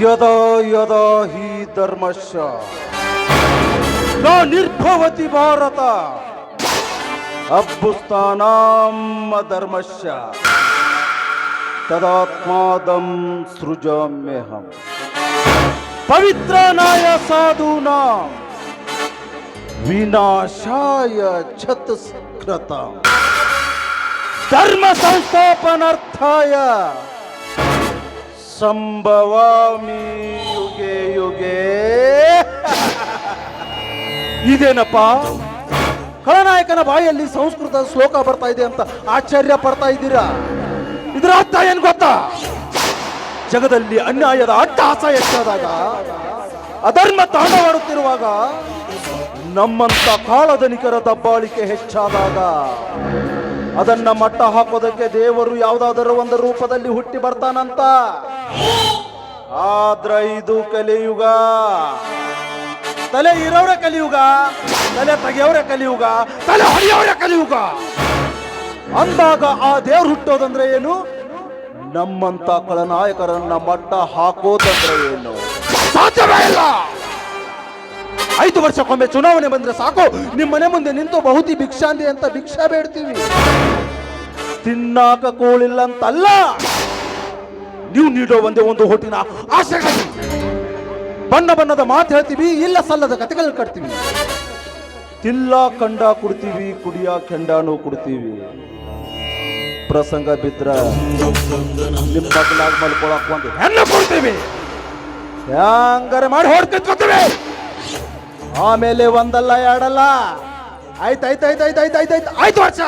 यदा यदा हि धर्मस्य न निर्भवति भारत। अभ्युस्तानाम् अधर्मस्य तदात्मादं सृजाम्यहं पवित्राणाय साधूनां विनाशाय छत्स्कृतम् ಧರ್ಮ ಸಂಸ್ಥಾಪನಾರ್ಥಾಯ. ಸಂಭವಾಮಿ ಯುಗೆ ಯುಗೆ. ಇದೇನಪ್ಪ? ಖಳನಾಯಕನ ಬಾಯಲ್ಲಿ ಸಂಸ್ಕೃತ ಶ್ಲೋಕ ಬರ್ತಾ ಇದೆ ಅಂತ ಆಶ್ಚರ್ಯ ಪಡ್ತಾ ಇದ್ದೀರಾ? ಇದರ ಅರ್ಥ ಏನ್ ಗೊತ್ತಾ? ಜಗದಲ್ಲಿ ಅನ್ಯಾಯದ ಅಟ್ಟಹಾಸ ಹೆಚ್ಚಾದಾಗ ಅಧರ್ಮ ತಾಂಡವಾಡುತ್ತಿರುವಾಗ ನಮ್ಮಂತ ಕಾಳಧನಿಕರ ದಬ್ಬಾಳಿಕೆ ಹೆಚ್ಚಾದಾಗ ಅದನ್ನ ಮಟ್ಟ ಹಾಕೋದಕ್ಕೆ ದೇವರು ಯಾವುದಾದರೂ ಒಂದು ರೂಪದಲ್ಲಿ ಹುಟ್ಟಿ ಬರ್ತಾನಂತ? ಆದ್ರ ಇದು ಕಲಿಯುಗ. ತಲೆ ಇರೋರ ಕಲಿಯುಗ, ತಲೆ ತೆಗೆಯವರ ಕಲಿಯುಗ, ತಲೆ ಹೊಡೆಯವರ ಕಲಿಯುಗ. ಅಂದಾಗ ಆ ದೇವ್ರು ಹುಟ್ಟೋದಂದ್ರೆ ಏನು? ನಮ್ಮಂತ ಕಳನಾಯಕರನ್ನ ಮಟ್ಟ ಹಾಕೋದಂದ್ರೆ ಏನು? ಸಾಧ್ಯವೇ ಇಲ್ಲ. ಐದು ವರ್ಷಕ್ಕೊಮ್ಮೆ ಚುನಾವಣೆ ಬಂದ್ರೆ ಸಾಕು. ನಿಮ್ಮ ಮನೆ ಮುಂದೆ ನಿಂತು ಬಹುತಿ ಭಿಕ್ಷಾಂದಿ ಅಂತ ಭಿಕ್ಷಾ ಬೇಡ್ತೀವಿ. ತಿನ್ನಾಕ ಕೋಳಿಲ್ಲ ಅಂತಲ್ಲ ನೀವು ನೀಡೋ ಒಂದೇ ಒಂದು ಹೊಟ್ಟಿನ ಆಸೆಗಾಗಿ ಬಣ್ಣ ಬಣ್ಣದ ಮಾತು ಹೇಳ್ತೀವಿ, ಇಲ್ಲ ಸಲ್ಲದ ಕತೆಗಳು ಕಟ್ತೀವಿ. ತಿಲ್ಲ, ಕಂಡ ಕುಡ್ತೀವಿ, ಕುಡಿಯ, ಕೆಂಡಾನು ಕುಡ್ತೀವಿ. ಪ್ರಸಂಗ ಬಿದ್ರ ನಿಮ್ಮ ಮಗನಾಗ ಮಲ್ಕೊಳಕ್ ಒಂದು ಹೆಣ್ಣು ಕೊಡ್ತೀವಿ. ಹ್ಯಾಂಗಾರೆ ಮಾಡಿ ಹೊಡ್ತಿತ್ಕೋತೀವಿ ಆಮೇಲೆ ಒಂದಲ್ಲ, ಎರಡಲ್ಲ. ಆಯ್ತು ಆಯ್ತು ಆಯ್ತು ಆಯ್ತು ಆಯ್ತು ಆಯ್ತು ಆಯ್ತು. ಆಯ್ತು ವರ್ಷ.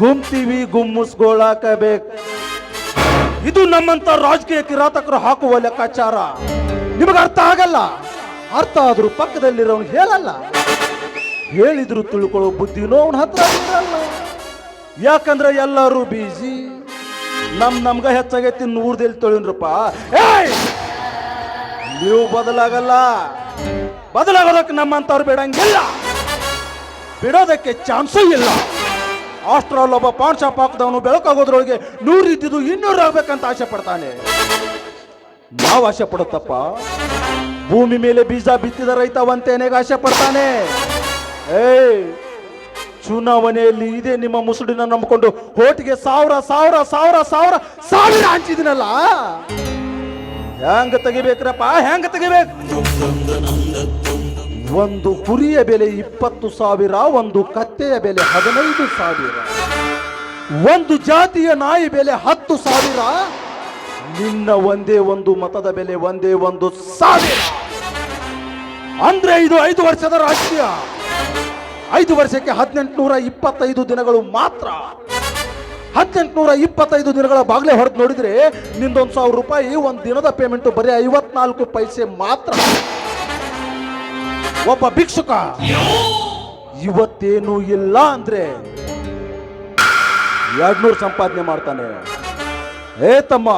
ಗುಮ್ತೀವಿ ಗುಮ್ಮುಸ್ಗೋಳಾಕಬೇಕು. ಬೇಕು ಇದು ನಮ್ಮಂತ ರಾಜಕೀಯ ಕಿರಾತಕರು ಹಾಕುವ ಲೆಕ್ಕಾಚಾರ. ನಿಮಗೆ ಅರ್ಥ ಆಗಲ್ಲ? ಅರ್ಥ ಆದ್ರೂ ಪಕ್ಕದಲ್ಲಿರೋನು ಹೇಳಲ್ಲ. ಹೇಳಿದ್ರು ತಿಳ್ಕೊಳ್ಳೋ ಬುದ್ಧಿನೋ ಅವನ ಹತ್ರ ಯಾಕಂದ್ರೆ ಎಲ್ಲರೂ ಬೀಜಿ ನಮ್ ನಮ್ಗ ಹೆಚ್ಚಾಗೈತಿ ನೂರ್ದಲ್ಲಿ ತೊಳಿನ್ರಪ್ಪ. ಏಯ್! ನೀವು ಬದಲಾಗಲ್ಲ. ಬದಲಾಗೋದಕ್ಕೆ ನಮ್ಮಂತವ್ರು ಬಿಡಂಗಿಲ್ಲ. ಬಿಡೋದಕ್ಕೆ ಚಾನ್ಸೂ ಇಲ್ಲ. ಆಸ್ಟ್ರಲ್ ಒಬ್ಬ ಪಾನ್ ಶಾಪ್ ಹಾಕಿದವನು ಬೆಳಕಾಗೋದ್ರೊಳಗೆ ನೂರು ಇದ್ದಿದ್ದು ಇನ್ನೂರು ಆಗ್ಬೇಕಂತ ಆಸೆ ಪಡ್ತಾನೆ. ನಾವು ಆಸೆ ಪಡುತ್ತಪ್ಪ. ಭೂಮಿ ಮೇಲೆ ಬೀಜ ಬಿತ್ತಿದ ರೈತ ಒಂತೇನೆಗೆ ಆಸೆ ಪಡ್ತಾನೆ. ಏಯ್, ಚುನಾವಣೆಯಲ್ಲಿ ಇದೇ ನಿಮ್ಮ ಮುಸುಡಿನ ನಂಬಿಕೊಂಡು ಹೋಟಿಗೆ ಸಾವಿರ ಸಾವಿರ ಸಾವಿರ ಸಾವಿರ ಸಾವಿರ ಹಂಚಿದಿನಲ್ಲ ಹೆಂಗ ತೆಗಿಬೇಕ್ರಪ್ಪ? ಹೆಂಗ ತೆಗಿಬೇಕು? ಒಂದು ಕುರಿಯ ಬೆಲೆ ಇಪ್ಪತ್ತು ಸಾವಿರ, ಒಂದು ಕತ್ತೆಯ ಬೆಲೆ ಹದಿನೈದು ಸಾವಿರ. ಒಂದು ಜಾತಿಯ ನಾಯಿ ಬೆಲೆ ಹತ್ತು ಸಾವಿರ. ನಿನ್ನ ಒಂದೇ ಒಂದು ಮತದ ಬೆಲೆ ಒಂದೇ ಒಂದು ಸಾವಿರ. ಅಂದ್ರೆ ಇದು ಐದು ವರ್ಷದ ರಾಷ್ಟ್ರೀಯ. ಐದು ವರ್ಷಕ್ಕೆ ಹದಿನೆಂಟು ನೂರ ಇಪ್ಪತ್ತೈದು ದಿನಗಳು ಮಾತ್ರ. ಹದಿನೆಂಟುನೂರ ಇಪ್ಪತ್ತೈದು ದಿನಗಳ ಬಾಗ್ಲೆ ಹೊರತು ನೋಡಿದ್ರೆ ನಿಂದೊಂದು ಸಾವಿರ ರೂಪಾಯಿ ಒಂದು ದಿನದ ಪೇಮೆಂಟ್ ಬರೀ ಐವತ್ನಾಲ್ಕು ಪೈಸೆ ಮಾತ್ರ. ಒಬ್ಬ ಭಿಕ್ಷುಕ, ಇವತ್ತೇನು ಇಲ್ಲ ಅಂದ್ರೆ ಎರಡ್ನೂರು ಸಂಪಾದನೆ ಮಾಡ್ತಾನೆ. ಏ ತಮ್ಮ,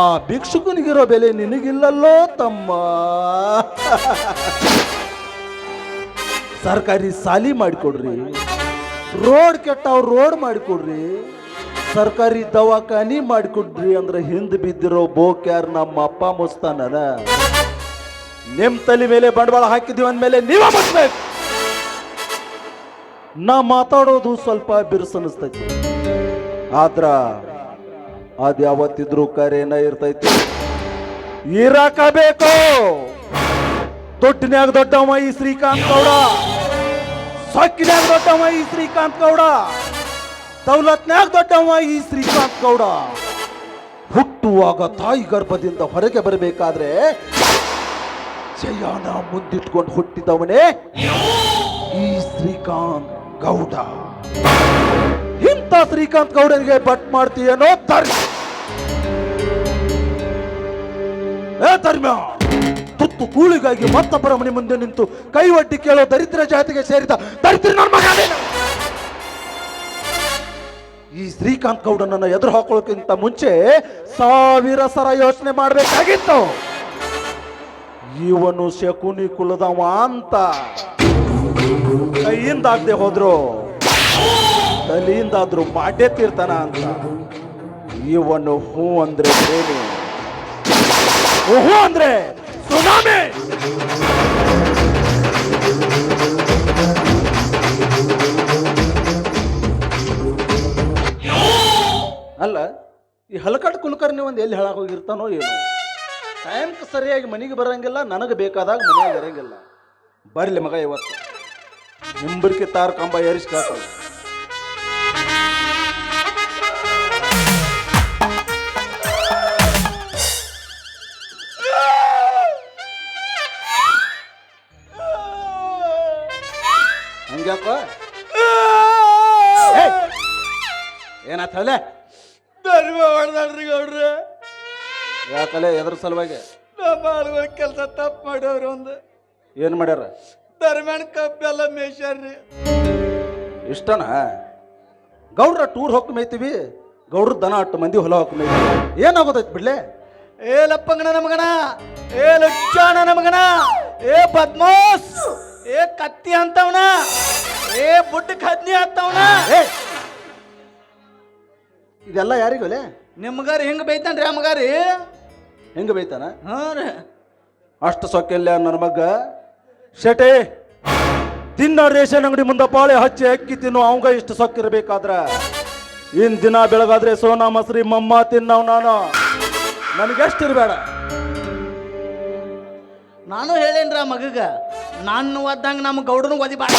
ಆ ಭಿಕ್ಷುಕನಿಗಿರೋ ಬೆಲೆ ನಿನಗಿಲ್ಲಲ್ಲೋ ತಮ್ಮ. ಸರ್ಕಾರಿ ಸಾಲಿ ಮಾಡಿಕೊಡ್ರಿ. ರೋಡ್ ಕೆಟ್ಟಾವ್ ರೋಡ್ ಮಾಡಿಕೊಡ್ರಿ. ಸರ್ಕಾರಿ ದವಾಖಾನಿ ಮಾಡಿಕೊಡ್ರಿ ಅಂದ್ರೆ ಹಿಂದೆ ಬಿದ್ದಿರೋ ಬೋಕ್ಯಾರ್ ನಮ್ಮ ಅಪ್ಪ ಮುಸ್ತಾನನ. ನಿಮ್ ತಲೆ ಮೇಲೆ ಬಂಡವಾಳ ಹಾಕಿದೀವಿ ಅಂದ್ಮೇಲೆ ನೀವ ಮುಚ್ಬೇಕು ನಾ ಮಾತಾಡೋದು ಸ್ವಲ್ಪ ಬಿರುಸನಿಸ್ತೈತಿ. ಆದ್ರ ಅದ್ ಯಾವತ್ತಿದ್ರು ಕರೆನ ಇರ್ತೈತಿ. ಇರಾಕಬೇಕು. ದೊಡ್ಡನ್ಯಾಗ ದೊಡ್ಡವ ಈ ಶ್ರೀಕಾಂತ್ ಗೌಡ ಸೊಕ್ಕಿನ್ಯಾಗ ದೊಡ್ಡವ ಈ ಶ್ರೀಕಾಂತ್ ಗೌಡ. ದೌಲತ್ನ್ಯಾಗ ದೊಡ್ಡವ ಈ ಶ್ರೀಕಾಂತ್ ಗೌಡ. ಹುಟ್ಟುವಾಗ ತಾಯಿ ಗರ್ಭದಿಂದ ಹೊರಗೆ ಬರಬೇಕಾದ್ರೆ ಜಯಾನ ಮುಂದಿಟ್ಕೊಂಡು ಹುಟ್ಟಿದವನೇ ಈ ಶ್ರೀಕಾಂತ್ ಗೌಡ. ಇಂಥ ಶ್ರೀಕಾಂತ್ ಗೌಡನಿಗೆ ಬಟ್ ಮಾಡ್ತೀಯನೋ ಧರ್ಮ. ಏ ಧರ್ಮ! ತುತ್ತು ಕೂಳಿಗಾಗಿ ಮತ್ತೊಬ್ಬರ ಮನೆ ಮುಂದೆ ನಿಂತು ಕೈ ಒಡ್ಡಿ ಕೇಳೋ ದರಿದ್ರ ಜಾತಿಗೆ ಸೇರಿದ ದರಿದ್ರ ನನ್ನ ಈ ಶ್ರೀಕಾಂತ್ ಗೌಡನನ್ನು ಎದುರು ಹಾಕೊಳ್ಳೋಕ್ಕಿಂತ ಮುಂಚೆ ಸಾವಿರ ಸರ ಯೋಚನೆ ಮಾಡಬೇಕಾಗಿತ್ತು. ಇವನು ಶಕುನಿ ಕುಲದವ ಅಂತ. ಕೈಯಿಂದ ಆಗದೆ ಹೋದ್ರು ತಲೆಯಿಂದಾದ್ರೂ ಪಾಠ್ಯ ತೀರ್ತಾನ ಅಂತ. ಇವನು ಹೂ ಅಂದ್ರೆ ಏನು? ಹೂ ಅಂದ್ರೆ ಅಲ್ಲ, ಈ ಹಲಕಟ್ ಕುಲಕರ್ಣಿ ಒಂದು ಎಲ್ಲಿ ಹೇಳಕ್ ಹೋಗಿರ್ತಾನೋ ಏನು. ಟೈಮ್ಗೆ ಸರಿಯಾಗಿ ಮನೆಗೆ ಬರಂಗಿಲ್ಲ, ನನಗೆ ಬೇಕಾದಾಗ ಮನೆಯಾಗ ಇರಂಗಿಲ್ಲ. ಬರಲಿ ಮಗ ಇವತ್ತು. ನಿಂಬರ್ಕಿ ತಾರ್ ಕಂಬ ಏರಿಸ್ಕಾತ ಏನಾತಲೆ ಧರ್ಮ ಹೊಡೆದಾಡ್ರಿ ಗೌಡ್ರ. ಯಾಕಲೆ ಎದ್ರ ಸಲುವಾಗಿ? ನಮ್ಮ ಆಳುಗಳ ಕೆಲಸ ತಪ್ಪು ಮಾಡ್ಯವ್ರಿ ಒಂದು. ಏನು ಮಾಡ್ಯಾರ? ಧರ್ಮಣ್ಣ ಕಬ್ಬೆಲ್ಲ ಮೇಯ್ಸ್ಯಾರ್ರಿ. ಇಷ್ಟನಾ? ಗೌಡ್ರ ಟೂರ್ ಹೋಗಿ ಮೇಯ್ತೀವಿ ಗೌಡ್ರ ದನ ಅಟ್ಟು ಮಂದಿ ಹೊಲ ಹೋಗಿ ಮೇಯ್ತೀವಿ. ಏನಾಗೋದೈತ್ ಬಿಡ್ಲೆ? ಏ ಲಪ್ಪಂಗಣ ನಮಗಣ ಏ ಲಕ್ಷಣ ನಮಗಣ ಏ ಪದ್ಮೋಸ್ ಏ ಕತ್ತಿ ಅಂತವನ ಏ ಬುಡ್ಡ ಕದ್ನಿ ಅಂತವನ. ಏ ಇದೆಲ್ಲ ಯಾರಿಗೊಲೆ ನಿಮ್ಗಾರಿ ಹೆಂಗ್ ರೀ ಅಮ್ಮಗಾರಿ ಹೆಂಗ ಬೈತಾನ? ಹಾ ರೀ. ಅಷ್ಟು ಸೊಕ್ಕೆಲ್ಲ ನನ್ನ ಮಗ? ಶೆಟೆ ತಿನ್ನೋ ರೇಷನ್ ಅಂಗಡಿ ಮುಂದೆ ಪಾಳೆ ಹಚ್ಚಿ ಅಕ್ಕಿ ತಿನ್ನು ಅವಂಗ ಇಷ್ಟು ಸೊಕ್ಕಿರ್ಬೇಕಾದ್ರ ಇನ್ ದಿನ ಬೆಳಗಾದ್ರೆ ಸೋನಾ ಮಸರಿ ಮಮ್ಮ ತಿನ್ನವ್ ನಾನು. ನನಗೆಷ್ಟು ಇರಬೇಡ. ನಾನು ಹೇಳೇನ್ರ ಆ ಮಗಗ ನಾನು ಒದ್ದಂಗ ನಮ್ಮ ಗೌಡನು ಒದಿಬಾರ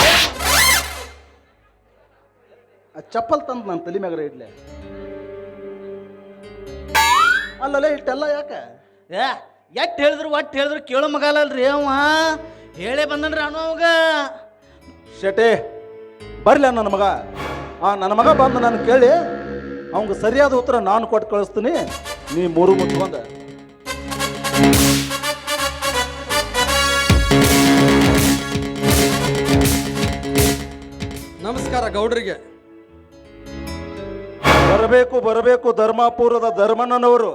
ಆ ಚಪ್ಪಲ್ ತಂದು ನನ್ನ ತಲೆ ಮ್ಯಾಗ ಇಡ್ಲೆ. ಅಲ್ಲಲೇ ಇಟ್ಟಲ್ಲ ಯಾಕೆ? ಏ ಎಟ್ ಹೇಳಿದ್ರು ಒಟ್ಟು ಹೇಳಿದ್ರು ಕೇಳೋ ಮಗಲ್ಲಲ್ರಿ ಅವ. ಹೇಳೇ ಬಂದನ್ರಿ ಅನು ಅವಾಗ. ಶೆಟೆ ಬರ್ಲ ನನ್ನ ಮಗ. ಆ ನನ್ನ ಮಗ ಬಂದು ನಾನು ಕೇಳಿ ಅವಂಗ ಸರಿಯಾದ ಉತ್ತರ ನಾನು ಕೊಟ್ಟು ಕಳಿಸ್ತೀನಿ. ನೀ ಮೂರು ಮುಚ್ಕೊಂಡ ನಮಸ್ಕಾರ ಗೌಡ್ರಿಗೆ. ಬರಬೇಕು ಬರಬೇಕು ಧರ್ಮಾಪುರದ ಧರ್ಮಣ್ಣನವರು.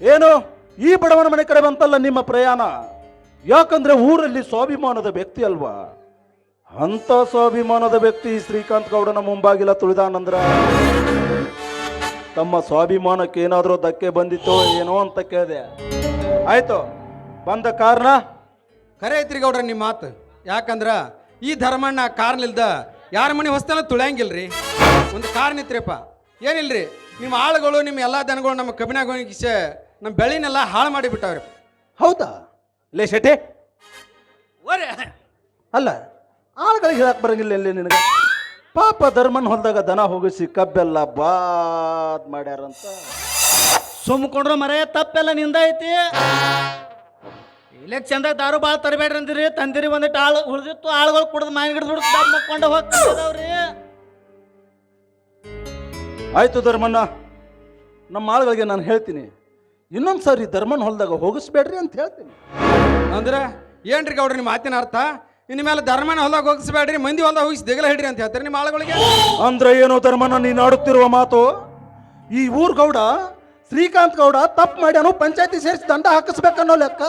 ಏನು? ಈ ಬಡವನ ಮನೆ ಕಡೆ ಬಂತಲ್ಲ ನಿಮ್ಮ ಪ್ರಯಾಣ? ಯಾಕಂದ್ರೆ ಊರಲ್ಲಿ ಸ್ವಾಭಿಮಾನದ ವ್ಯಕ್ತಿ ಅಲ್ವಾ? ಅಂತ ಸ್ವಾಭಿಮಾನದ ವ್ಯಕ್ತಿ ಶ್ರೀಕಾಂತ್ ಗೌಡನ ಮುಂಬಾಗಿಲ ತುಳಿದಾನಂದ್ರ. ತಮ್ಮ ಸ್ವಾಭಿಮಾನಕ್ಕೆ ಏನಾದರೂ ಧಕ್ಕೆ ಬಂದಿತ್ತೋ ಏನೋ ಅಂತ ಕೇಳಿದೆ. ಆಯ್ತು, ಬಂದ ಕಾರಣ? ಕರೆ ಐತ್ರಿ ಗೌಡ್ರ ನಿಮ್ಮ ಮಾತು. ಯಾಕಂದ್ರ ಈ ಧರ್ಮಣ್ಣ ಕಾರ್ನಿಲ್ದ ಯಾರ ಮನೆ ಹೊಸ್ತನ ತುಳಿಯಂಗಿಲ್ರಿ? ಒಂದು ಕಾರ್ ಇತ್ರಿಪ್ಪ. ಏನಿಲ್ರಿ? ನಿಮ್ಮ ಆಳುಗಳು, ನಿಮ್ಮ ಎಲ್ಲ ದನಗಳು ನಮ್ಮ ಕಬ್ಬಿನಾಗ ಒಣಗಿಸಿ ನಮ್ಮ ಬೆಳಿನೆಲ್ಲ ಹಾಳು ಮಾಡಿ ಬಿಟ್ಟವ್ರಿ. ಹೌದಾ? ಲೇ ಶೆಟ್ಟಿ. ಓರೆ ಅಲ್ಲ ಆಳುಗಳಿಗೆ ಹೇಳಕ್ ಬರಂಗಿಲ್ಲ ಎಲ್ಲಿ ನಿನಗೆ. ಪಾಪ ಧರ್ಮನ್ ಹೊಲ್ದಾಗ ದನ ಹೋಗಿಸಿ ಕಬ್ಬೆಲ್ಲ ಬಾದ್ ಮಾಡ್ಯಾರಂತ. ಸುಮ್ಕೊಂಡ್ರು ಮರೆಯ ತಪ್ಪೆಲ್ಲ ನಿಂದ ಐತಿ. ಇಲೆಕ್ಷನ್ದಾಗ ದಾರು ಭಾಳ ತರಬೇಡ್ರಿ ಅಂದಿರಿ. ತಂದಿರಿ ಒಂದಿಟ್ಟು ಆಳು ಉಳಿದಿತ್ತು ಆಳುಗಳು ಕುಡ್ದು ಮನೆ ಹಿಡಿದು ಮಕ್ಕೊಂಡು ಹೋಗ್ತಾವ್ರಿ ಆಯ್ತು ಧರ್ಮಣ್ಣ ನಮ್ಮ ಆಳುಗಳಿಗೆ ನಾನು ಹೇಳ್ತೀನಿ. ಇನ್ನೊಂದು ಸಾರಿ ಧರ್ಮನ ಹೊಲದಾಗ ಹೋಗಿಸ್ಬೇಡ್ರಿ ಅಂತ ಹೇಳ್ತೀನಿ. ಅಂದ್ರೆ ಏನ್ರಿ ಗೌಡ್ರಿ ನಿಮ್ಮ ಮಾತಿನ ಅರ್ಥ? ಇನ್ನು ಮೇಲೆ ಧರ್ಮನ ಹೊಲದಾಗ ಹೋಗಿಸ್ಬೇಡ್ರಿ ಮಂದಿ ಹೊಲದಾಗ ಹೋಗಿಸಿ ದಿಗಲ ಹಿಡ್ರಿ ಅಂತ ಹೇಳ್ತಾರೆ ನಿಮ್ಮ ಆಳುಗಳಿಗೆ? ಅಂದ್ರೆ ಏನು ಧರ್ಮನ ನೀನು ಆಡುತ್ತಿರುವ ಮಾತು? ಈ ಊರ್ ಗೌಡ ಶ್ರೀಕಾಂತ್ ಗೌಡ ತಪ್ಪು ಮಾಡ್ಯಾನು ಪಂಚಾಯತಿ ಸೇರಿಸಿ ದಂಡ ಹಾಕಿಸ್ಬೇಕನ್ನೋ ಲೆಕ್ಕ?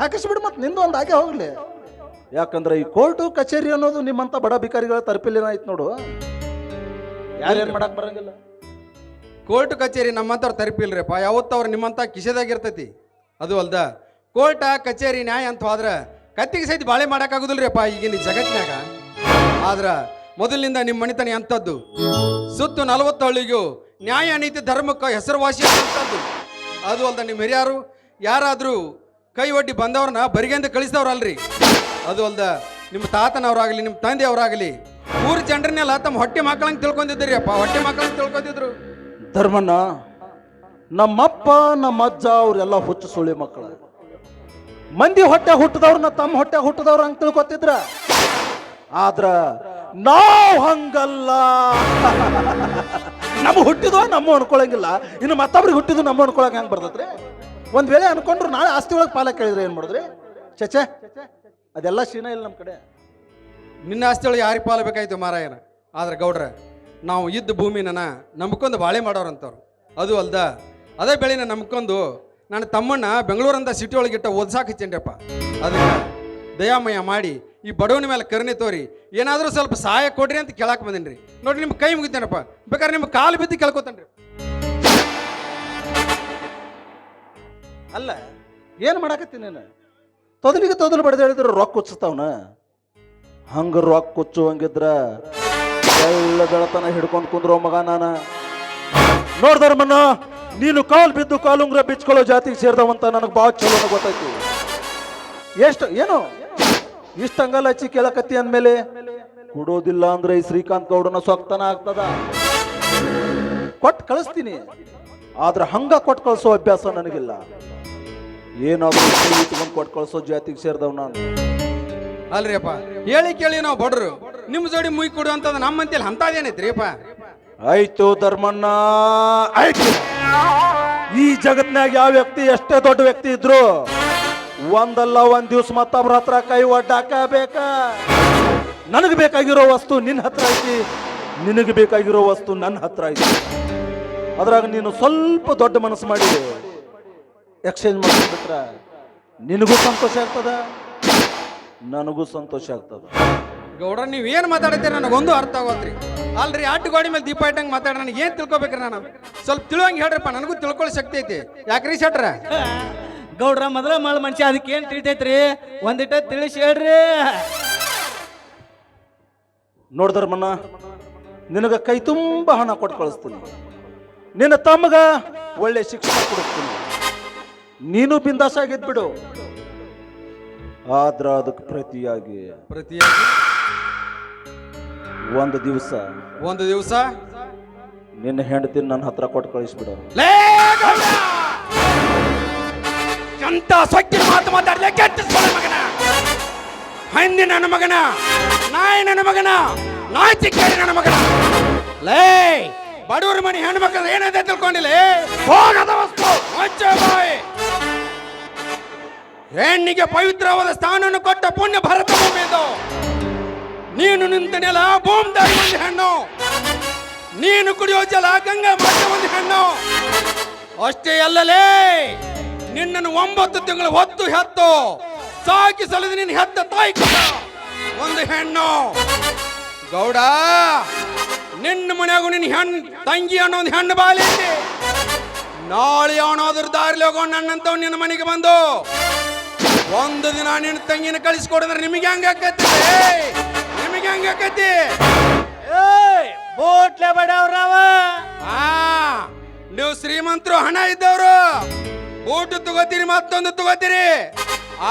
ಹಾಕಿಸ್ಬಿಡು ಮತ್ತೆ ನಿಂದು ಒಂದು ಹಾಗೆ ಹೋಗ್ಲಿ. ಯಾಕಂದ್ರೆ ಈ ಕೋರ್ಟು ಕಚೇರಿ ಅನ್ನೋದು ನಿಮ್ಮಂತ ಬಡ ಭಿಕಾರಿಗಳ ತರಪಿಲಿನ ಐತ್ ನೋಡು. ಯಾರೇನು ಮಾಡಕ್ ಬರಂಗಿಲ್ಲ? ಕೋರ್ಟ್ ಕಚೇರಿ ನಮ್ಮಂಥವ್ರು ತರಪಿಲ್ರಿಪ್ಪ. ಯಾವತ್ತು ಅವ್ರು ನಿಮ್ಮಂಥ ಕಿಸೆದಾಗಿರ್ತೈತಿ. ಅದು ಅಲ್ದ, ಕೋರ್ಟ, ಕಚೇರಿ, ನ್ಯಾಯ ಅಂತ ಹೋದ್ರೆ ಕತ್ತಿಗೆ ಸಹಿತ ಬಾಳೆ ಮಾಡೋಕ್ಕಾಗೋದಿಲ್ರಿಪ್ಪ ಈಗಿನ ಜಗತ್ತಿನಾಗ ಆದ್ರೆ ಮೊದಲಿನಿಂದ ನಿಮ್ಮ ಮಣಿತನ ಎಂಥದ್ದು? ಸುತ್ತು ನಲವತ್ತು ಹಳ್ಳಿಗೂ ನ್ಯಾಯ, ನೀತಿ, ಧರ್ಮಕ್ಕೆ ಹೆಸರುವಾಸಿ ಅಂತದ್ದು ಅದು ಅಲ್ದ ನಿಮ್ಮ ಹಿರಿಯರು, ಯಾರಾದರೂ ಕೈ ಒಡ್ಡಿ ಬಂದವ್ರನ್ನ ಬರಿಗೆಂದು ಕಳಿಸಿದವ್ರಲ್ರಿ. ಅದು ಅಲ್ದ ನಿಮ್ಮ ತಾತನವರಾಗಲಿ ನಿಮ್ಮ ತಂದೆಯವರಾಗಲಿ, ಊರು ಜನರನ್ನೆಲ್ಲ ತಮ್ಮ ಹೊಟ್ಟೆ ಮಕ್ಕಳಂಗೆ ತಿಳ್ಕೊಂಡಿದ್ರಿ ಅಪ್ಪ ಹೊಟ್ಟೆ ಮಕ್ಕಳಂಗೆ ತಿಳ್ಕೊಂಡಿದ್ರು. ಧರ್ಮಣ್ಣ ನಮ್ಮಪ್ಪ ನಮ್ಮ ಅಜ್ಜ ಅವರೆಲ್ಲ ಹುಚ್ಚು ಸುಳಿ ಮಕ್ಕಳು. ಮಂದಿ ಹೊಟ್ಟೆ ಹುಟ್ಟದವ್ರನ್ನ ತಮ್ಮ ಹೊಟ್ಟೆ ಹುಟ್ಟದವ್ರ ಹಂಗೆ ತಿಳ್ಕೊತಿದ್ರ? ಆದ್ರ ನಾವು ಹಂಗಲ್ಲ. ನಮ್ಮ ಹುಟ್ಟಿದ್ವ, ನಮ್ಮ ಅನ್ಕೊಳಂಗಿಲ್ಲ. ಇನ್ನು ಮತ್ತೊಬ್ರಿಗೆ ಹುಟ್ಟಿದ್ವು ನಮ್ಮ ಅನ್ಕೊಳಂಗ ಹೆಂಗ್ ಬರ್ತದ್ರಿ? ಒಂದ್ ವೇಳೆ ಅನ್ಕೊಂಡ್ರು ನಾಳೆ ಆಸ್ತಿ ಒಳಗೆ ಪಾಲ ಕೇಳಿದ್ರೆ ಏನ್ ಮಾಡಿದ್ರಿ? ಚಚೆ, ಅದೆಲ್ಲ ಶೀನ ಇಲ್ಲ ನಮ್ಮ ಕಡೆ. ನಿನ್ನ ಆಸ್ತಿ ಒಳಗೆ ಯಾರಿಗೆ ಪಾಲ ಬೇಕಾಯ್ತು ಮಾರಾಯನ? ಆದ್ರೆ ಗೌಡ್ರ ನಾವು ಇದ್ದ ಭೂಮಿನ ನಂಬ್ಕೊಂಡು ಬಾಳೆ ಮಾಡೋರಂಥವ್ರು. ಅದು ಅಲ್ದ, ಅದೇ ಬೆಳೆನ ನಂಬ್ಕೊಂಡು ನನ್ನ ತಮ್ಮಣ್ಣ ಬೆಂಗಳೂರಂದ ಸಿಟಿ ಒಳಗಿಟ್ಟ ಓದ್ಸಾಕ ಹಚ್ಚೇನ್ರಪ್ಪ ಅದಕ್ಕೆ ದಯಾಮಯ ಮಾಡಿ, ಈ ಬಡವನ ಮೇಲೆ ಕರುಣೆ ತೋರಿ, ಏನಾದರೂ ಸ್ವಲ್ಪ ಸಹಾಯ ಕೊಡ್ರಿ ಅಂತ ಕೇಳಕ್ಕೆ ಬಂದೇನಿ ರೀ ನೋಡ್ರಿ ನಿಮ್ಮ ಕೈ ಮುಗಿತೇನಪ್ಪ. ಬೇಕಾದ್ರೆ ನಿಮ್ಮ ಕಾಲು ಬಿದ್ದು ಕೇಳ್ಕೊತಾನೆ ರೀ ಅಲ್ಲ, ಏನು ಮಾಡಾಕತ್ತಿ ನಾನು? ತೊದಲಿಗೆ ತೊದಲು ಬಡ್ದು ಹೇಳಿದ್ರೆ ರೊಕ್ಕ ಕುಚ್ತಾವನ ಹಂಗೆ ರೊಕ್ಕ ಕುಚ್ಚುವಂಗಿದ್ರ ಎಲ್ಲ ಬೆಳತನ ಹಿಡ್ಕೊಂಡು ಕುಂದ್ರೋ ಮಗ ನಾನ. ನೋಡ್ದರ್ಮನ್ನ ನೀನು ಕಾಲು ಬಿದ್ದು ಕಾಲುಂಗ್ರ ಬಿಚ್ಕೊಳ್ಳೋ ಜಾತಿಗೆ ಸೇರ್ದವಂತ ನನಗೆ ಭಾಳ ಚಲೋ ಗೊತ್ತೈತಿ. ಎಷ್ಟು, ಏನು? ಇಷ್ಟ ಹಂಗಲ್ಲ ಹಚ್ಚಿ ಕೇಳಕತ್ತಿ ಅಂದ್ಮೇಲೆ, ಕೊಡೋದಿಲ್ಲ ಅಂದ್ರೆ ಈ ಶ್ರೀಕಾಂತ್ ಗೌಡನ ಸೊಕ್ತನ ಆಗ್ತದ. ಕೊಟ್ಟು ಕಳಿಸ್ತೀನಿ. ಆದ್ರೆ ಹಂಗ ಕೊಟ್ಟು ಕಳಿಸೋ ಅಭ್ಯಾಸ ನನಗಿಲ್ಲ. ಏನಾದ್ರೂ ಇಟ್ಕೊಂಡು ಕೊಟ್ಟು ಕಳಿಸೋ ಜಾತಿಗೆ ಸೇರ್ದವ್ ನಾನು. ಅಲ್ರಿಯಪ್ಪ ಹೇಳಿ ಕೇಳಿ ನಾವು ಬಡ್ರು. ನಿಮ್ಮ ಜೋಡಿ ಮುಯ್ ಕೊಡುವಂಥದ್ದು ನಮ್ಮಂತೇಲಿ ಅಪ್ಪ? ಆಯ್ತು ಧರ್ಮಣ್ಣ, ಆಯ್ತು. ಈ ಜಗತ್ನಾಗ ಯಾವ ವ್ಯಕ್ತಿ ಎಷ್ಟೇ ದೊಡ್ಡ ವ್ಯಕ್ತಿ ಇದ್ರು ಒಂದಲ್ಲ ಒಂದ್ ದಿವ್ಸ ಮತ್ತೊಬ್ರ ಹತ್ರ ಕೈ ಒಡ್ಡಾಕ ಬೇಕ ನನಗೆ ಬೇಕಾಗಿರೋ ವಸ್ತು ನಿನ್ನ ಹತ್ರ ಐತಿ, ನಿನಗೆ ಬೇಕಾಗಿರೋ ವಸ್ತು ನನ್ನ ಹತ್ರ ಐತಿ. ಅದ್ರಾಗ ನೀನು ಸ್ವಲ್ಪ ದೊಡ್ಡ ಮನಸ್ಸು ಮಾಡಿ ಎಕ್ಸ್ಚೇಂಜ್ ಮಾಡಿಬಿಟ್ರ ನಿನಗೂ ಸಂತೋಷ ಆಗ್ತದ, ನನಗೂ ಸಂತೋಷ ಆಗ್ತದ. ಗೌಡ್ರ ನೀವು ಏನು ಮಾತಾಡತ್ತೀರಿ ನನಗೊಂದು ಅರ್ಥ ಆಗೋತ್ರಿ ಅಲ್ರಿ ಆಟು ಗೋಡಿ ಮೇಲೆ ದೀಪ ಇಟ್ಟಂಗೆ ಮಾತಾಡ ನನಗೆ ಏನು ತಿಳ್ಕೊಬೇಕ್ರಿ ನಾನು? ಸ್ವಲ್ಪ ತಿಳುವಂಗೆ ಹೇಳ್ರಪ್ಪ ನನಗೂ ತಿಳ್ಕೊಳ್ಳೋ ಶಕ್ತಿ ಐತಿ. ಯಾಕ್ರಿ ಶೆಟ್ರ? ಗೌಡ್ರ ಮೊದಲ ಮಳ ಮನುಷ್ಯ ಅದಕ್ಕೆ ಏನು ತಿಳಿತೈತ್ರಿ ಒಂದಿಟ ತಿಳಿಸಿ ಹೇಳ್ರಿ. ನೋಡಿದ್ರ ಮನ್ನ ನಿನಗ ಕೈ ತುಂಬ ಹಣ ಕೊಟ್ಟು ಕಳಿಸ್ತೀನಿ. ನಿನ್ನ ತಮ್ಮಗ ಒಳ್ಳೆ ಶಿಕ್ಷಣ ಕೊಡಿಸ್ತೀನಿ ನೀನು ಬಿಂದಾಸ ಆಗಿದ್ಬಿಡು ಆದ್ರ ಅದಕ್ಕೆ ಪ್ರತಿಯಾಗಿ. ಪ್ರತಿಯಾಗಿ. ಒಂದು ದಿವಸ. ಒಂದು ದಿವಸ. ನಿನ್ನ ಹೆಂಡತಿ ನನ್ನ ಹತ್ರ ಕೊಟ್ಟು ಕಳಿಸ್ಬಿಡ! ಎಂತ ಸೊಕ್ಕಿನ ಮಾತು ಮಾತಾಡಲೇ? ಕೆಟ್ಟಿಸ್ಕೊಳ್ಳೋ ಮಗನ. ಹಂದಿ ನನ್ನ ಮಗನ. ನಾಯಿ ನನ್ನ ಮಗನ. ನಾಚಿಕೇರಿ ನನ್ನ ಮಗನ. ಲೇ ಬಡವರ ಮನೆ ಹೆಣ್ಮಕ್ಳು ಏನಂತ ತಿಳ್ಕೊಂಡಿಲ್ಲ. ಹೋಗದ ವಸ್ತು. ಬಾಯಿ. ಹೆಣ್ಣಿಗೆ ಪವಿತ್ರವಾದ ಸ್ಥಾನವನ್ನು ಕೊಟ್ಟ ಪುಣ್ಯ ಭರತ ಭೂಮಿ ನೀನು ನಿಂತ ನೆಲ ಒಂದು ಹೆಣ್ಣು. ನೀನು ಕುಡಿಯೋ ಜಲ, ಗಂಗಾ ಮಾತೆ ಒಂದು ಹೆಣ್ಣು. ಅಷ್ಟೇ ಅಲ್ಲಲೇ, ನಿನ್ನನ್ನು ಒಂಬತ್ತು ತಿಂಗಳು ಹೊತ್ತು ಹೆತ್ತು. ಸಾಕಿ ಸಲದ ನಿನ್ನ ಹೆತ್ತ ತಾಯಿ ಒಂದು ಹೆಣ್ಣು. ಗೌಡ, ನಿನ್ನ ಮನೆಯಾಗೂ ನಿನ್ನ ಹೆಣ್ಣು ತಂಗಿ ಅನ್ನೋ ಒಂದು ಹೆಣ್ಣು ಬಾಲಿ ನಾಳೆ ಅವನಾದ್ರೂ ದಾರಿಲಿ ಹೋಗೋ ನನ್ನಂತವ್ ನಿನ್ನ ಮನೆಗೆ ಬಂದು. ಒಂದು ದಿನ ನಿನ್ನ ತಂಗಿನ ಕಳಿಸ್ಕೊಡಿದ್ರೆ ನಿಮಗೆ ಹಂಗ ಆಕತಿ ನಿಮಗೆ ಹಂಗ ಆಕತಿ ಬೋಟ್ಲೆ ಬಡವ್ರವ ಆ ನೀವು ಶ್ರೀಮಂತರು ಹಣ ಇದ್ದವರು. ಊಟ ತಗೋತೀರಿ ಮತ್ತೊಂದು ತಗೋತೀರಿ.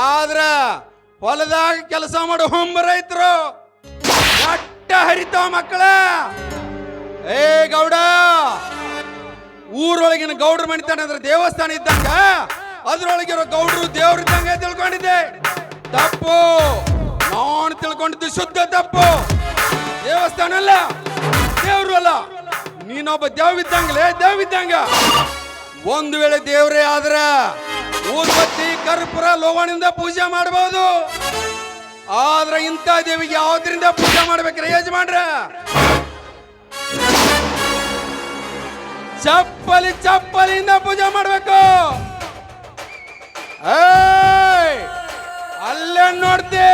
ಆದ್ರ ಹೊಲದಾಗ ಕೆಲಸ ಮಾಡೋ ಹೊಂಬ ರೈತರು ಅಟ್ಟ ಹರಿತಾವ ಮಕ್ಕಳ. ಏ ಗೌಡ ಊರೊಳಗಿನ ಗೌಡ್ರ ಮಣಿತಾನಂದ್ರೆ ದೇವಸ್ಥಾನ ಇದ್ದಂಗ. ಅದ್ರೊಳಗಿರೋ ಗೌಡರು ದೇವ್ರದಂಗೆ ತಿಳ್ಕೊಂಡಿದ್ದೆ. ತಪ್ಪು. ನಾನು ತಿಳ್ಕೊಂಡಿದ್ದು ಶುದ್ಧ ತಪ್ಪು. ದೇವಸ್ಥಾನ ಅಲ್ಲ ದೇವ್ರು ಅಲ್ಲ. ನೀನೊಬ್ಬ ದೇವಿದ್ದಂಗಲೇ ದೇವಿದ್ದಂಗ ಒಂದು ವೇಳೆ ದೇವ್ರೇ ಆದ್ರ ಊದ್ಬತ್ತಿ, ಕರ್ಪುರ ಲೋವಣಿಂದ ಪೂಜೆ ಮಾಡಬಹುದು ಆದ್ರೆ ಇಂಥ ದೇವಿಗೆ ಯಾವ್ದ್ರಿಂದ ಪೂಜೆ ಮಾಡ್ಬೇಕ್ರಿ ಯಜಮಾನ್ರ? ಚಪ್ಪಲಿ, ಚಪ್ಪಲಿಯಿಂದ ಪೂಜೆ ಮಾಡ್ಬೇಕು. ಏಯ್! ಅಲ್ಲೇ ನೋಡ್ತಿ.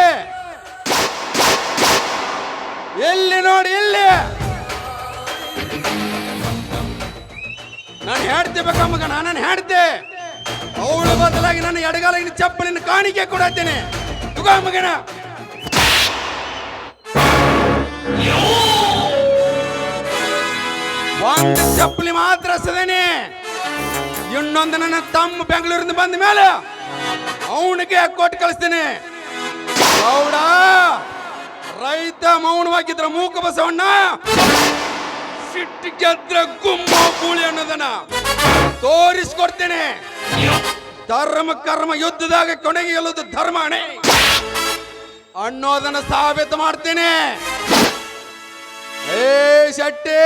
ಎಲ್ಲಿ ನೋಡಿ ಇಲ್ಲಿ ನಾನು ಹೇಳ್ತೆ ಬೇಕಮ್ಮಗ ನಾನು ಹೇಳ್ತೆ? ಅವಳು ಬದಲಾಗಿ ನನ್ನ ಎಡಗಾಲಿನ ಚಪ್ಪಲಿನ ಕಾಣಿಕೆ ಕೊಡತ್ತೇನೆ ತಗೋ ಮಗನ. ಒಂದು ಚಪ್ಪಲಿ ಮಾತ್ರ ಸದೇನೆ. ಇನ್ನೊಂದು ನನ್ನ ತಮ್ಮ ಬೆಂಗಳೂರಿಂದ ಬಂದ ಮೇಲೆ ಅವನಿಗೆ ಕೊಟ್ಟು ಕಳಿಸ್ತೇನೆ. ಗೌಡ, ರೈತ ಮೌನವಾಗಿದ್ರ ಮೂಕ ಬಸವಣ್ಣ. ಸಿಟ್ಟಿಗೆ ಗೆದ್ರ ಗುಮ್ಮ ಕೂಳಿ ಅನ್ನೋದನ್ನ ತೋರಿಸ್ಕೊಡ್ತೇನೆ. ಧರ್ಮ ಕರ್ಮ ಯುದ್ಧದಾಗ ಕೊನೆಗೆ ಗೆಲ್ಲೋದು ಧರ್ಮ ಅಣೆ. ಅನ್ನೋದನ್ನ ಸಾಬೀತು ಮಾಡ್ತೇನೆ. ಏ ಶೆಟ್ಟಿ,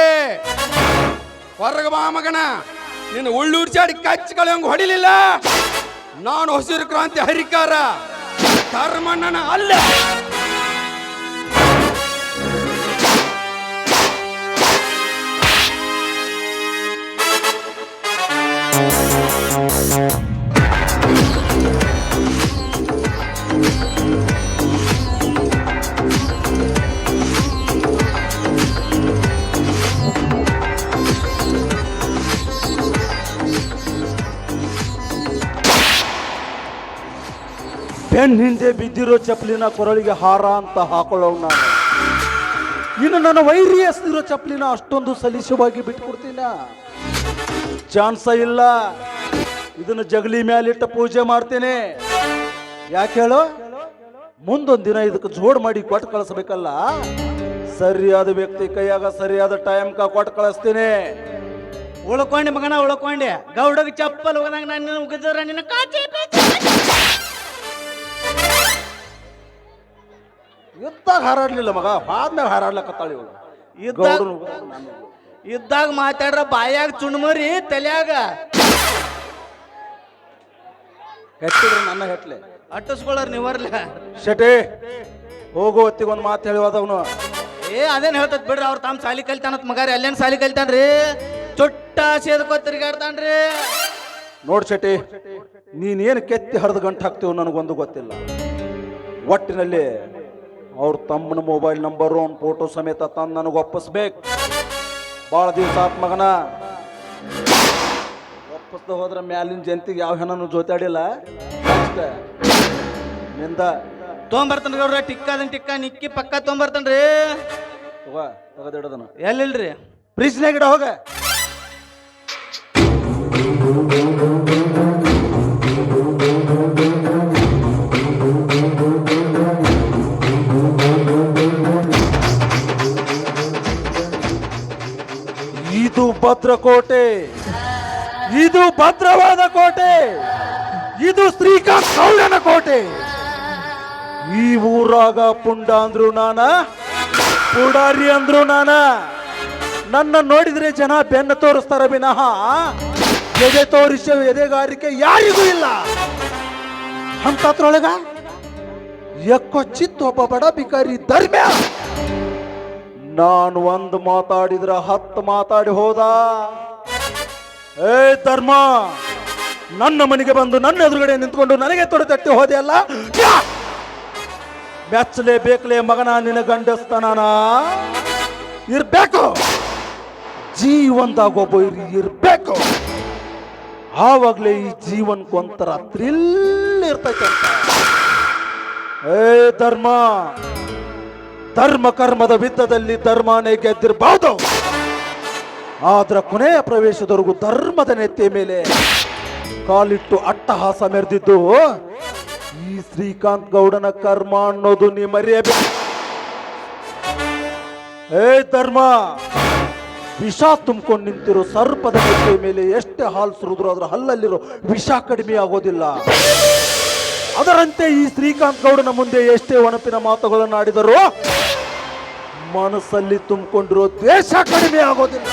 ಹೊರಗ ಬಾ ಮಗನ. ನಿನ್ನ ಉಳ್ಳೂರ್ ಚಾಡಿ ಕಚ್ಚಿಕೊಳ್ಳಿ ಹೊಡಿಲಿಲ್ಲ. ನಾನು ಹಸಿರು ಕ್ರಾಂತಿ ಹರಿಕಾರ ಧರ್ಮಣ್ಣನ ಅಲ್ಲ. ಬೆನ್ನ ಹಿಂದೆ ಬಿದ್ದಿರೋ ಚಪ್ಪಲಿನ ಕೊರಳಿಗೆ ಹಾರ ಅಂತ ಹಾಕೊಳ್ಳೋಣ ನಾನು. ಇನ್ನು ನನ್ನ ವೈರಿ ಎಸ್ದಿರೋ ಚಪ್ಪಲಿನ ಅಷ್ಟೊಂದು ಸಲೀಸವಾಗಿ ಬಿಟ್ಕೊಡ್ತೀನ? ಚಾನ್ಸ ಇಲ್ಲ. ಇದನ್ನು ಜಗಲಿ ಮೇಲಿಟ್ಟ ಪೂಜೆ ಮಾಡ್ತೇನೆ. ಯಾಕೆ ಹೇಳು? ಮುಂದೊಂದು ದಿನ ಇದಕ್ಕೆ ಜೋಡ್ ಮಾಡಿ ಕೊಟ್ಟು ಕಳಿಸ್ಬೇಕಲ್ಲ? ಸರಿಯಾದ ವ್ಯಕ್ತಿ ಕೈಯಾಗ ಸರಿಯಾದ ಟೈಮ್ ಕೊಟ್ಟು ಕಳಿಸ್ತೀನಿ. ಉಳ್ಕೊಂಡೆ ಮಗನ, ಉಳ್ಕೊಂಡೆ. ಗೌಡಗ ಚಪ್ಪಲ್ ಹೋಗದಂಗ ನಾನು ನಿನ್ನ ಕಾಚಿ. ಯುದ್ಧಾಗ ಹಾರಾಡ್ಲಿಲ್ಲ ಮಗ ಆದ್ಮೇಲೆ ಹಾರಾಡ್ಲಕತ್ತಾಳ ಇವಳು. ಇದ್ದಾಗ ಇದ್ದಾಗ ಮಾತಾಡ್ರ ಬಾಯಾಗ ಚುಣ್ಮರಿ ತಲ್ಯಾಗ. ಹೆಟ್ಟಿದ್ರೆ ನನ್ನ ಹೆಟ್ಲೆ ಅಟ್ಟಿಸ್ಕೊಳ್ಳಾರ ನೀವರ್ಲ. ಶೆಟಿ ಹೋಗು ಹೊತ್ತಿಗೆ ಒಂದು ಮಾತು ಹೇಳಿವಾದವನು ಏ ಅದೇನ್ ಹೇಳ್ತತ್ ಬಿಡ್ರಿ ಅವ್ರ ತಮ್ಮ ಸಾಲಿ ಕಲ್ತಾನತ್ ಮಗಾರಿ ಅಲ್ಲೇನ್ ಸಾಲಿ ಕಲ್ತಾನ್ರಿ? ಚೊಟ್ಟ ಸೇದ್ಕೋ ತಿರ್ಗಾಡ್ತಾನ್ರಿ. ನೋಡ್ ಶೆಟಿ ನೀನೇನು ಕೆತ್ತಿ ಹರಿದು ಗಂಟು ಹಾಕ್ತೀವೋ ನನಗೊಂದು ಗೊತ್ತಿಲ್ಲ. ಒಟ್ಟಿನಲ್ಲಿ ಅವ್ರ ತಮ್ಮನ ಮೊಬೈಲ್ ನಂಬರು ಅವ್ನ ಫೋಟೋ ಸಮೇತ ತಂದು ನನಗೆ ಒಪ್ಪಿಸ್ಬೇಕು. ಭಾಳ ದಿವಸ ಆತ್ ಮಗನ. ಒಪ್ಪಿಸ್ದ ಹೋದ್ರೆ ಮ್ಯಾಲಿನ ಜಂತಿಗೆ ಯಾವ ಹೆಣ್ಣು ಜೊತಾಡಿಲ್ಲ. ಅಷ್ಟೇ. ನಿಂದ. ತೊಗೊಂಬರ್ತಾನ್ರಿ ಅವ್ರ ಟಿಕ್ಕ ಅದನ್ನ ಟಿಕ್ಕ ನಿಕ್ಕಿ ಪಕ್ಕ ತೊಗೊಂಬರ್ತಾನ್ರಿ. ತಗೋ ತೆಗೆದಿಡೋದನ್ನು. ಎಲ್ಲಿಲ್ರಿ? ಫ್ರಿಜ್ನಾಗ ಇಡ ಹೋಗ. ಭದ್ರಕೋಟೆ ಇದು ಭದ್ರವಾದ ಕೋಟೆ. ಇದು ಶ್ರೀಕಾಂತ್ ಕೋಟೆ. ಈ ಊರಾಗ ಪುಂಡ ಅಂದ್ರು ನಾನ, ಪುಡಾರಿ ಅಂದ್ರು ನಾನ. ನನ್ನ ನೋಡಿದ್ರೆ ಜನ ಬೆನ್ನ ತೋರಿಸ್ತಾರ ವಿನಃ. ಎದೆ ತೋರಿಸ ಎದೆಗಾರಿಕೆ ಯಾರಿಗೂ ಇಲ್ಲ. ಅಂತದ್ರೊಳಗ ಎಕ್ಕೊಚ್ಚಿತ್ತು ಒಬ್ಬ ಬಡ ಬಿಕಾರಿ ಧರ್ಮ್ಯ. ನಾನು ಒಂದು ಮಾತಾಡಿದ್ರ ಹತ್ತು ಮಾತಾಡಿ ಹೋದ. ಏ ಧರ್ಮ, ನನ್ನ ಮನೆಗೆ ಬಂದು ನನ್ನ ಎದುರುಗಡೆ ನಿಂತ್ಕೊಂಡು ನನಗೆ ತೊಡೆತಟ್ಟಿ ಹೋದೆ ಅಲ್ಲ ಬೆಚ್ಚಲೆ ಬೇಕಲೆ ಮಗನ, ನಿನ್ನ ಗಂಡಸ್ತನ ಇರ್ಬೇಕು. ಜೀವನದಾಗ ಒಬ್ಬ ಇರ್- ಇರ್ಬೇಕು. ಆವಾಗಲೇ ಈ ಜೀವನಕ್ಕೊಂಥರ ಥ್ರಿಲ್ ಇರ್ತೈತೆ ಅಂತ. ಏ ಧರ್ಮ ಧರ್ಮ ಕರ್ಮದ ಬಿದ್ದದಲ್ಲಿ ಧರ್ಮನೇ ಗೆದ್ದಿರಬಹುದು ಆದ್ರ ಕೊನೆಯ ಪ್ರವೇಶದವರೆಗೂ ಧರ್ಮದ ನೆತ್ತೆ ಮೇಲೆ ಕಾಲಿಟ್ಟು ಅಟ್ಟಹಾಸ ಮೆರೆದಿದ್ದು, ಈ ಶ್ರೀಕಾಂತ್ ಗೌಡನ ಕರ್ಮ ಅನ್ನೋದು ನೀ ಮರೆಯಬೇಕು. ಏ ಧರ್ಮ, ವಿಷ ತುಂಬಿಕೊಂಡು ನಿಂತಿರೋ ಸರ್ಪದ ಮೇಲೆ ಎಷ್ಟೇ ಹಾಲು ಸುರಿದ್ರು ಅದ್ರ ಹಲ್ಲಲ್ಲಿರೋ ವಿಷ ಕಡಿಮೆ ಆಗೋದಿಲ್ಲ. ಅದರಂತೆ ಈ ಶ್ರೀಕಾಂತ್ ಗೌಡನ ಮುಂದೆ ಎಷ್ಟೇ ಒಣಪಿನ ಮಾತುಗಳನ್ನು ಆಡಿದರೂ ಮನಸ್ಸಲ್ಲಿ ತುಂಬಿಕೊಂಡಿರೋ ದ್ವೇಷ ಕಡಿಮೆ ಆಗೋದಿಲ್ಲ.